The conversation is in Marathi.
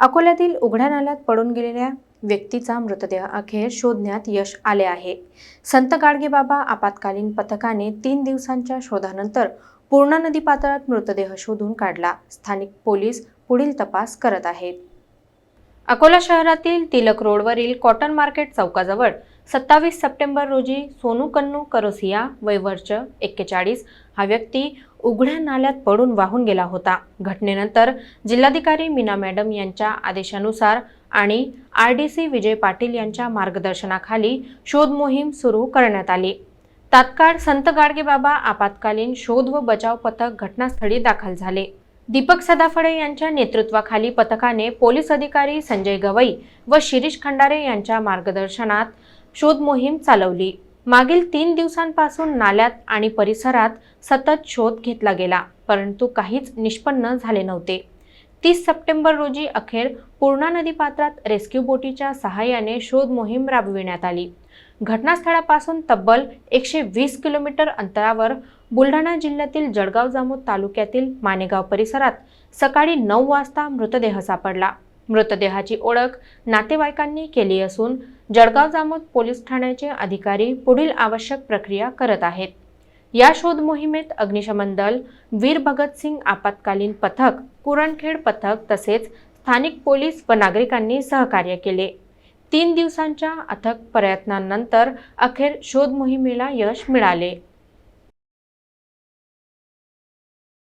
अकोल्यातील उघड्या नाल्यात पडून गेलेल्या व्यक्तीचा मृतदेह अखेर शोधण्यात यश आले आहे. संत गाडगेबाबा आपत्कालीन पथकाने तीन दिवसांच्या शोधानंतर पूर्णा नदी पात्रात मृतदेह शोधून काढला. स्थानिक पोलीस पुढील तपास करत आहेत. अकोला शहरातील तिलक रोडवरील कॉटन मार्केट चौकाजवळ सत्तावीस सप्टेंबर रोजी सोनू कन्नू करोसिया वयवर्ष एक्केचाळीस हा व्यक्ती उघड्या नाल्यात पडून वाहून गेला होता. घटनेनंतर जिल्हाधिकारी मीना मॅडम यांच्या आदेशानुसार आणि R D C Vijay Patil यांच्या मार्गदर्शनाखाली शोध मोहीम सुरू करण्यात आली. तात्काळ संत गाडगेबाबा आपत्कालीन शोध व बचाव पथक घटनास्थळी दाखल झाले. दीपक सदाफळे यांच्या नेतृत्वाखाली पथकाने पोलीस अधिकारी संजय गवई व शिरीष खंडारे यांच्या मार्गदर्शनात शोध मोहीम चालवली. मागील तीन दिवसांपासून नाल्यात आणि परिसरात सतत शोध घेतला गेला परंतु काहीच निष्पन्न झाले नव्हते. तीस सप्टेंबर रोजी अखेर पूर्णा नदीपात्रात रेस्क्यू बोटीच्या सहाय्याने शोध मोहीम राबविण्यात आली. घटनास्थळापासून तब्बल एकशे वीस किलोमीटर अंतरावर बुलढाणा जिल्ह्यातील जळगाव जामोद तालुक्यातील मानेगाव परिसरात सकाळी नऊ वाजता मृतदेह सापडला. मृतदेहाची ओळख नातेवाईकांनी केली असून जळगाव जामोद पोलीस ठाण्याचे अधिकारी पुढील आवश्यक प्रक्रिया करत आहेत. या शोध मोहिमेत अग्निशमन दल वीर भगतसिंग आपत्कालीन पथक कुरणखेड पथक तसेच स्थानिक पोलीस व नागरिकांनी सहकार्य केले. तीन दिवसांच्या अथक प्रयत्नांनंतर अखेर शोध मोहिमेला यश मिळाले.